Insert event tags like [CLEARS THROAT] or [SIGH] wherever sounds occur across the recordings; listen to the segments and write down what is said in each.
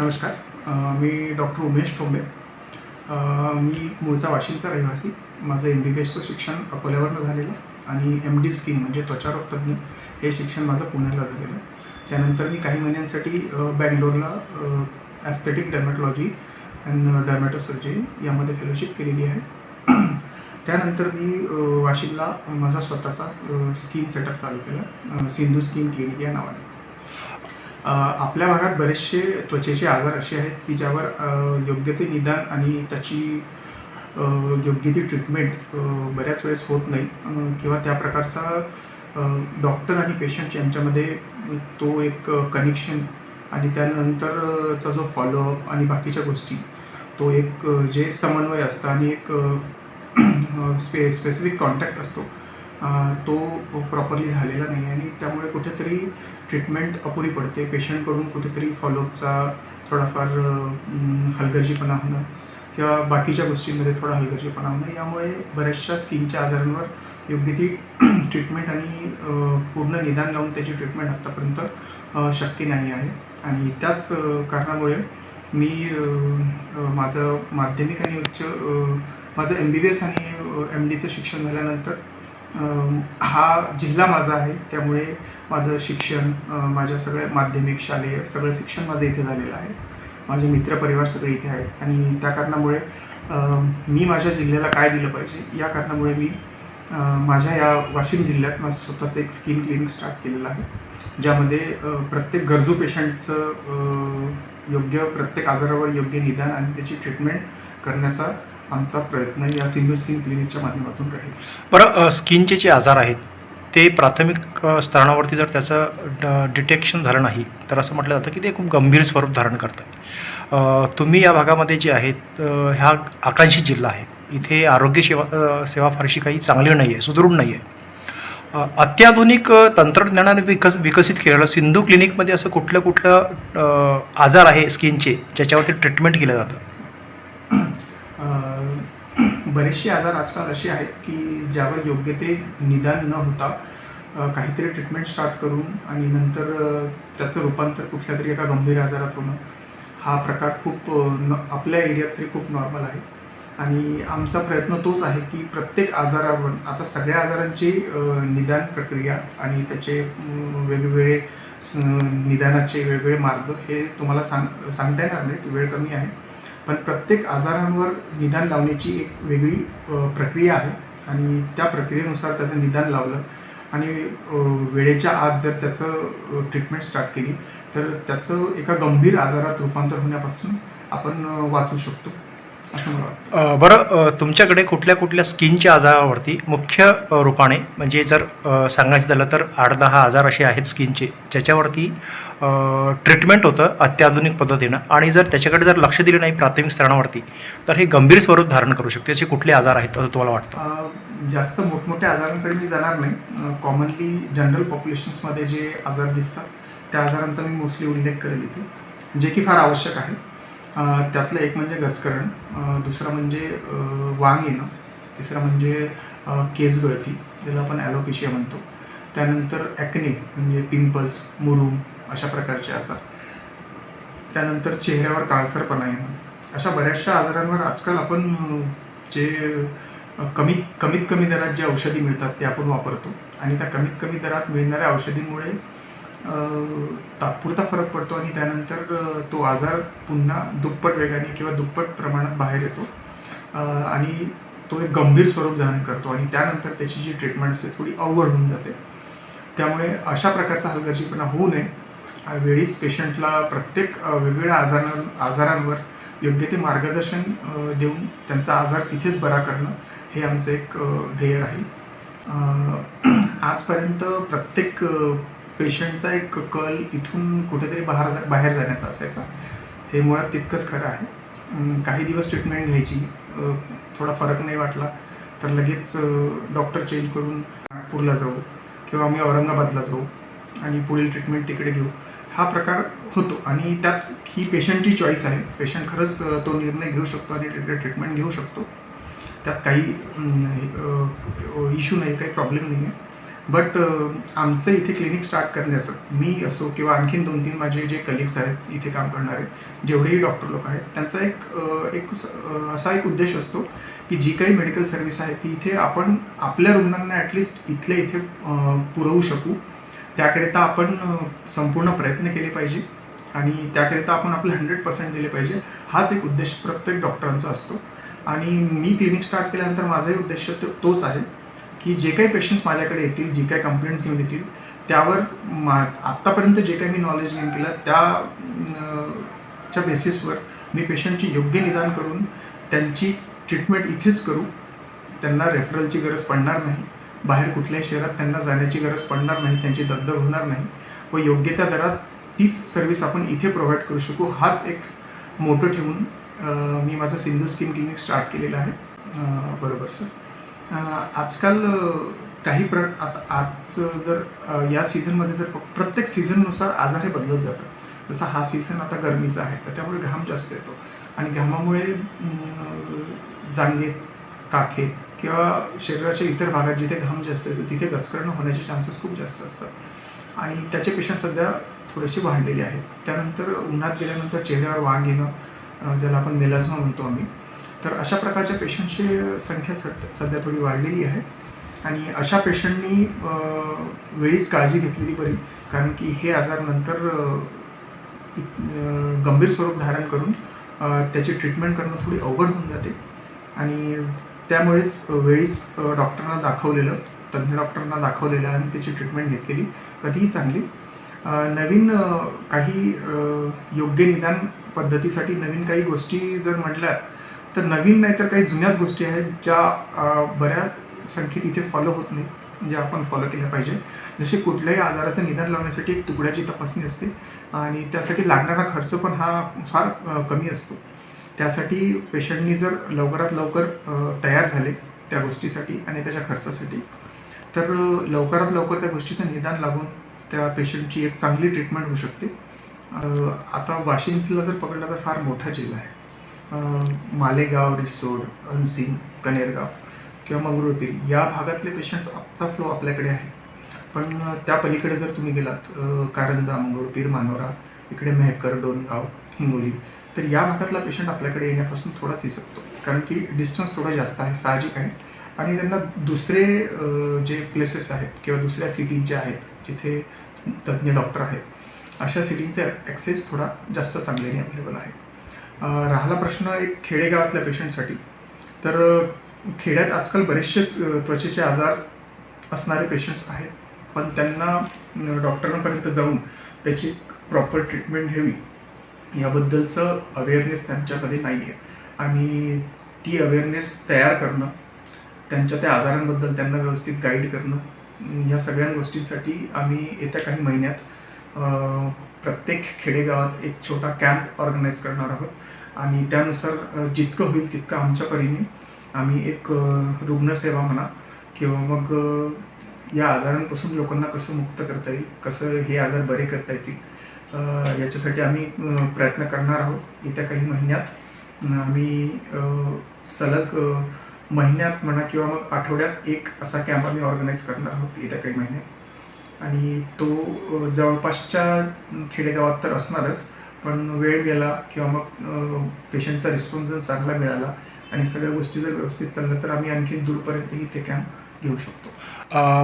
नमस्कार. मी डॉक्टर उमेश ठोंबे. मी मूळचा वाशिमचा रहिवासी. माझं एम बी बी एसचं शिक्षण अकोल्यावरनं झालेलं आणि एम डी स्कीम म्हणजे त्वचारोगतज्ञ हे शिक्षण माझं पुण्याला झालेलं. त्यानंतर मी काही महिन्यांसाठी बँगलोरला ॲस्थेटिक डर्मॅटॉलॉजी अँड डर्मॅटोसर्जरी यामध्ये फेलोशिप केलेली आहे. [CLEARS THROAT] त्यानंतर मी वाशिमला माझा स्वतःचा स्किन सेटअप चालू केला. सिंधू स्किन क्लिनिक या नावाने. आपल्या भागात बरेचसे त्वचेचे आजार असे आहेत की ज्यावर योग्य ते निदान आणि त्याची योग्य ती ट्रीटमेंट बऱ्याच वेळेस होत नाही. किंवा त्या प्रकारचा डॉक्टर आणि पेशंट यांच्यामध्ये तो एक कनेक्शन आणि त्यानंतरचा जो फॉलोअप आणि बाकीच्या गोष्टी तो एक जे समन्वय असतं आणि एक [CLEARS THROAT] स्पे स्पेसिफिक कॉन्टॅक्ट असतो तो प्रॉपरली झालेला नाही आणि त्यामुळे कुठेतरी ट्रीटमेंट अपुरी पडते. पेशंटकडून कुठेतरी फॉलोअपचा थोडाफार हलगर्जीपणा होणं किंवा बाकीच्या गोष्टींमध्ये थोडा हलगर्जीपणा होणं यामुळे बऱ्याचशा स्किनच्या आजारांवर योग्य ती [CLEARS THROAT] ट्रीटमेंट आणि पूर्ण निदान लावून त्याची ट्रीटमेंट आत्तापर्यंत शक्य नाही आहे. आणि त्याच कारणामुळे मी माझं माध्यमिक आणि उच्च माझं एम बी बी एस आणि एम डीचं शिक्षण झाल्यानंतर हा जिल्हा माझा आहे. त्यामुळे माझं शिक्षण माझ्या सगळ्या माध्यमिक शालेय सगळं शिक्षण माझं इथे झालेलं आहे. माझे मित्रपरिवार सगळे इथे आहेत. आणि त्या कारणामुळे मी माझ्या जिल्ह्याला काय दिलं पाहिजे या कारणामुळे मी माझ्या या वाशिम जिल्ह्यात माझं स्वतःचं एक स्किन क्लिनिक स्टार्ट केलेलं आहे. ज्यामध्ये प्रत्येक गरजू पेशंटचं योग्य प्रत्येक आजारावर योग्य निदान आणि त्याची ट्रीटमेंट करण्याचा आमचा प्रयत्न या सिंधू स्किन क्लिनिकच्या माध्यमातून राहील. बरं स्किनचे जे आजार आहेत ते प्राथमिक स्तरावरती जर त्याचं ड डिटेक्शन झालं नाही तर असं म्हटलं जातं की ते खूप गंभीर स्वरूप धारण करतं. अ, तुम्ही या भागामध्ये जे आहेत ह्या आकांक्षित जिल्हा आहे. इथे आरोग्य सेवा सेवा फारशी काही चांगली नाही आहे सुदृढ नाही आहे अत्याधुनिक तंत्रज्ञानाने विकस विकसित केलेलं सिंधू क्लिनिकमध्ये असं कुठलं कुठलं आजार आहे स्किनचे ज्याच्यावरती ट्रीटमेंट केलं जातं? [CLEARS THROAT] बरेचसे आजार आजकाल असे आहेत की ज्यावर योग्य ते निदान न होता काहीतरी ट्रीटमेंट स्टार्ट करून आणि नंतर त्याचं रूपांतर कुठल्या तरी एका गंभीर आजारात होणं हा प्रकार खूप न आपल्या एरियात तरी खूप नॉर्मल आहे. आणि आमचा प्रयत्न तोच आहे की प्रत्येक आजारावर आता सगळ्या आजारांची निदान प्रक्रिया आणि त्याचे वेगवेगळे स- निदानाचे वेगवेगळे मार्ग हे तुम्हाला सांग सांगता येणार नाही वेळ कमी आहे. पण प्रत्येक आजारांवर निदान लावण्याची एक वेगळी प्रक्रिया आहे. आणि त्या प्रक्रियेनुसार त्याचं निदान लावलं. आणि वेळेच्या आत जर त्याचं ट्रीटमेंट स्टार्ट केली तर त्याचं एका गंभीर आजारात रूपांतर होण्यापासून आपण वाचू शकतो. असं बरं तुमच्याकडे कुठल्या कुठल्या स्किनच्या आजारावरती मुख्य रूपाने म्हणजे जर सांगायचं झालं तर आठ दहा आजार असे आहेत स्किनचे ज्याच्यावरती ट्रीटमेंट होतं अत्याधुनिक पद्धतीनं आणि जर त्याच्याकडे जर लक्ष दिलं नाही प्राथमिक स्तरावरती तर हे गंभीर स्वरूप धारण करू शकते. असे कुठले आजार आहेत असं तुम्हाला वाटतं? जास्त मोठमोठ्या आजारांकडे मी जाणार नाही. कॉमनली जनरल पॉप्युलेशन्समध्ये जे आजार दिसतात त्या आजारांचा मी मोस्टली उल्लेख करेल इथे जे की फार आवश्यक आहे. त्यातलं एक म्हणजे गजकरण दुसरं म्हणजे वांग येणं तिसरं म्हणजे केस गळती ज्याला आपण ॲलोपेशिया म्हणतो. त्यानंतर ॲक्ने म्हणजे पिंपल्स मुरूम अशा प्रकारचे आजार. त्यानंतर चेहऱ्यावर काळसरपणा येणं. अशा बऱ्याचशा आजारांवर आजकाल आपण जे कमी कमीत कमी दरात जे औषधी मिळतात ते आपण वापरतो. आणि त्या कमीत कमी दरात मिळणाऱ्या औषधींमुळे तात्पुरता फरक पडतो आणि त्यानंतर तो आजार पुन्हा दुप्पट वेगाने किंवा दुप्पट प्रमाणात बाहेर येतो. आणि तो एक गंभीर स्वरूप धारण करतो आणि त्यानंतर त्याची जी ट्रीटमेंट असते थोडी अवघड होऊन जाते. त्यामुळे अशा प्रकारचा हलगर्जीपणा होऊ नये. वेळीस वेळीच पेशंटला प्रत्येक वेगवेगळ्या आजारां आजारांवर योग्य ते मार्गदर्शन देऊन त्यांचा आजार तिथेच बरा करणं हे आमचं एक ध्येय राहील [CLEARS THROAT] आजपर्यंत प्रत्येक पेशंटचा एक कल इथून कुठेतरी बाहेर जा बाहेर जाण्याचा असायचा. हे मुळात तितकंच खरं आहे. काही दिवस ट्रीटमेंट घ्यायची. थोडा फरक नाही वाटला तर लगेच डॉक्टर चेंज करून नागपूरला जाऊ किंवा आम्ही औरंगाबादला जाऊ आणि पुढील ट्रीटमेंट तिकडे घेऊ. हा प्रकार होतो. आणि त्यात ही पेशंटची चॉईस आहे. पेशंट खरंच तो निर्णय घेऊ शकतो आणि तिकडे ट्रीटमेंट घेऊ शकतो. त्यात काही इश्यू नाही काही प्रॉब्लेम नाही आहे बट uh, आमचं इथे क्लिनिक स्टार्ट करण्याचं मी असो किंवा आणखीन दोन तीन माझे जे कलिग्स आहेत इथे काम करणारे जेवढेही डॉक्टर लोक आहेत त्यांचा एक एक असा एक उद्देश असतो की जी काही मेडिकल सर्व्हिस आहे ती इथे आपण आपल्या रुग्णांना ॲटलिस्ट इथल्या इथे पुरवू शकू. त्याकरिता आपण संपूर्ण प्रयत्न केले पाहिजे आणि त्याकरिता आपण आपले हंड्रेड पर्सेंट दिले पाहिजे हाच एक उद्देश प्रत्येक डॉक्टरांचा असतो. आणि मी क्लिनिक स्टार्ट केल्यानंतर माझाही उद्देश तोच आहे. की जे काही पेशंट्स माझ्याकडे येतील जे काही कंप्लेंट्स घेऊन येतील त्यावर मा आत्तापर्यंत जे काही मी नॉलेज गेन केलं त्या च्या बेसिसवर मी पेशंटची योग्य निदान करून त्यांची ट्रीटमेंट इथेच करू. त्यांना रेफरलची गरज पडणार नाही. बाहेर कुठल्याही शहरात त्यांना जाण्याची गरज पडणार नाही त्यांची दगदग होणार नाही. व योग्य त्या दरात तीच सर्व्हिस आपण इथे प्रोव्हाइड करू शकू. हाच एक मोठं ठेवून मी माझं सिंधू स्किन क्लिनिक स्टार्ट केलेलं आहे. बरोबर सर आजकाल काही प्र आता आज जर या सीझनमध्ये जर प्रत्येक सीझननुसार आजार हे बदलत जातात. जसा हा सीझन आता गरमीचा आहे तर त्यामुळे घाम जास्त येतो. आणि घामामुळे जांगेत काखेत किंवा शरीराच्या इतर भागात जिथे घाम जास्त येतो तिथे गचकरणं होण्याचे चान्सेस खूप जास्त असतात. आणि त्याचे पेशंट सध्या थोडेसे वाढलेले आहेत. त्यानंतर उन्हात गेल्यानंतर चेहऱ्यावर वांग येणं ज्याला आपण मेलाझमा म्हणतो आम्ही तर अशा प्रकारच्या पेशंटची संख्या सध्या- सध्या थोडी वाढलेली आहे. आणि अशा पेशंटनी वेळीच काळजी घेतलेली बरी कारण की हे आजार नंतर गंभीर स्वरूप धारण करून त्याची ट्रीटमेंट करणं थोडी अवघड होऊन जाते. आणि त्यामुळेच वेळीच डॉक्टरांना दाखवलेलं तज्ज्ञ डॉक्टरांना दाखवलेलं आणि त्याची ट्रीटमेंट घेतलेली कधीही चांगली. नवीन काही योग्य निदान पद्धतीसाठी नवीन काही गोष्टी जर म्हटल्या तर नवीन नाही तर काही जुन्याच गोष्टी आहेत ज्या बऱ्या संख्येत इथे फॉलो होत नाहीत ज्या आपण फॉलो केल्या पाहिजे जसे कुठल्याही आजाराचं निदान लावण्यासाठी एक तुकड्याची तपासणी असते आणि त्यासाठी लागणारा खर्च पण हा फार कमी असतो. त्यासाठी पेशंटनी जर लवकरात लवकर तयार झाले त्या गोष्टीसाठी आणि त्याच्या खर्चासाठी तर लवकरात लवकर त्या गोष्टीचं निदान लागून त्या पेशंटची एक चांगली ट्रीटमेंट होऊ शकते. आता वाशिम जिल्हा जर पकडला तर फार मोठा जिल्हा आहे. मालेगाव रिसोड अनसिंग कनेरगाव किंवा मंगरुळपीर या भागातले पेशंट्सचा फ्लो आपल्याकडे आहे. पण त्या पलीकडे जर तुम्ही गेलात कारंजा मंगरुळपीर मानोरा इकडे मेहकर डोनगाव हिंगोली तर या भागातला पेशंट आपल्याकडे येण्यापासून थोडाच शकतो कारण की डिस्टन्स थोडा जास्त आहे साहजिक आहे. आणि त्यांना दुसरे जे प्लेसेस आहेत किंवा दुसऱ्या सिटीज ज्या आहेत जिथे तज्ज्ञ डॉक्टर आहेत अशा सिटींचा ॲक्सेस थोडा जास्त चांगल्याने अवेलेबल आहे. राहिला प्रश्न एक खेडेगावातल्या पेशंटसाठी. तर खेड्यात आजकाल बरेचसेच त्वचेचे आजार असणारे पेशंट्स आहेत. पण त्यांना डॉक्टरांपर्यंत जाऊन त्याची प्रॉपर ट्रीटमेंट घ्यावी. याबद्दलचं अवेअरनेस त्यांच्यामध्ये नाही आहे आणि ती अवेअरनेस तयार करणं त्यांच्या त्या आजारांबद्दल त्यांना व्यवस्थित गाईड करणं या सगळ्या गोष्टींसाठी आम्ही येत्या काही महिन्यात प्रत्येक खेडेगावात एक छोटा कॅम्प ऑर्गनाईज करणार आहोत. आणि त्यानुसार जितकं होईल तितकं आमच्या परीने आम्ही एक रुग्णसेवा म्हणा किंवा मग या आजारांपासून लोकांना कसं मुक्त करता येईल कसं हे आजार बरे करता येतील याच्यासाठी आम्ही प्रयत्न करणार आहोत. येत्या काही महिन्यात आम्ही सलग महिन्यात म्हणा किंवा मग आठवड्यात एक असा कॅम्प आम्ही ऑर्गनाईज करणार आहोत येत्या काही महिन्यात. आणि तो जवळपासच्या खेडेगावात तर असणारच पण वेळ गेला किंवा मग पेशंटचा रिस्पॉन्स जर चांगला मिळाला आणि सगळ्या गोष्टी जर व्यवस्थित चालल्या तर आम्ही आणखी दूरपर्यंतही ते कॅम्प घेऊ शकतो.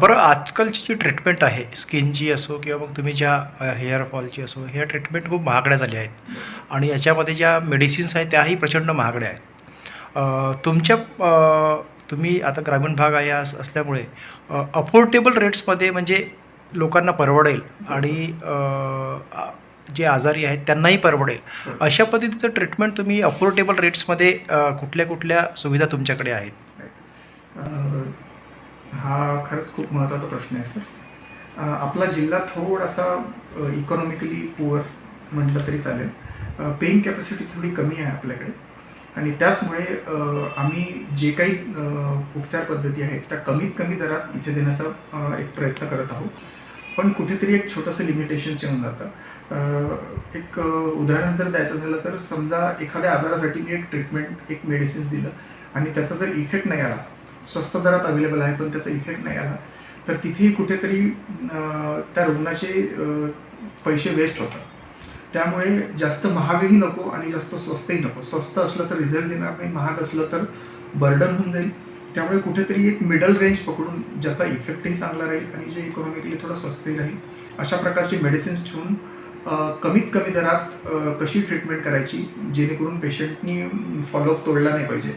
बरं आजकालची जी ट्रीटमेंट आहे स्किनची असो किंवा मग तुम्ही ज्या हेअर फॉलची असो ह्या ट्रीटमेंट खूप महागड्या झाल्या आहेत. आणि याच्यामध्ये ज्या मेडिसिन्स आहेत त्याही प्रचंड महागड्या आहेत. तुमच्या तुम्ही आता ग्रामीण भाग आहे असल्यामुळे अफोर्डेबल रेट्समध्ये म्हणजे लोकांना परवडेल आणि जे आजारी आहेत त्यांनाही परवडेल. अशा पद्धतीचं ट्रीटमेंट तुम्ही अफोर्डेबल रेट्समध्ये कुठल्या कुठल्या सुविधा तुमच्याकडे आहेत? हा खरंच खूप महत्त्वाचा प्रश्न आहे सर. आपला जिल्हा थोडासा इकॉनॉमिकली पुअर म्हटलं तरी चालेल. पेईंग कॅपॅसिटी थोडी कमी आहे आपल्याकडे. आणि त्याचमुळे आम्ही जे काही उपचार पद्धती आहेत त्या कमीत कमी दरात इथे देण्याचा एक प्रयत्न करत आहोत. पण कुठेतरी एक छोटंसं लिमिटेशन्स येऊन जातं. एक उदाहरण जर द्यायचं झालं तर समजा एखाद्या आजारासाठी मी एक ट्रीटमेंट एक मेडिसिन्स दिलं आणि त्याचा जर इफेक्ट नाही आला स्वस्त दरात अवेलेबल आहे पण त्याचा इफेक्ट नाही आला तर तिथेही कुठेतरी त्या रुग्णाचे पैसे वेस्ट होतात. त्यामुळे जास्त महागही नको आणि जास्त स्वस्तही नको. स्वस्त असलं तर रिझल्ट देणार नाही महाग असलं तर बर्डन होऊन जाईल. त्यामुळे कुठेतरी एक मिडल रेंज पकडून ज्याचा इफेक्टही चांगला राहील आणि जे इकॉनॉमिकली थोडं स्वस्तही राहील अशा प्रकारचे मेडिसिन्स ठेवून कमीत कमी दरात कशी ट्रीटमेंट करायची जेणेकरून पेशंटनी फॉलोअप तोडला नाही पाहिजे.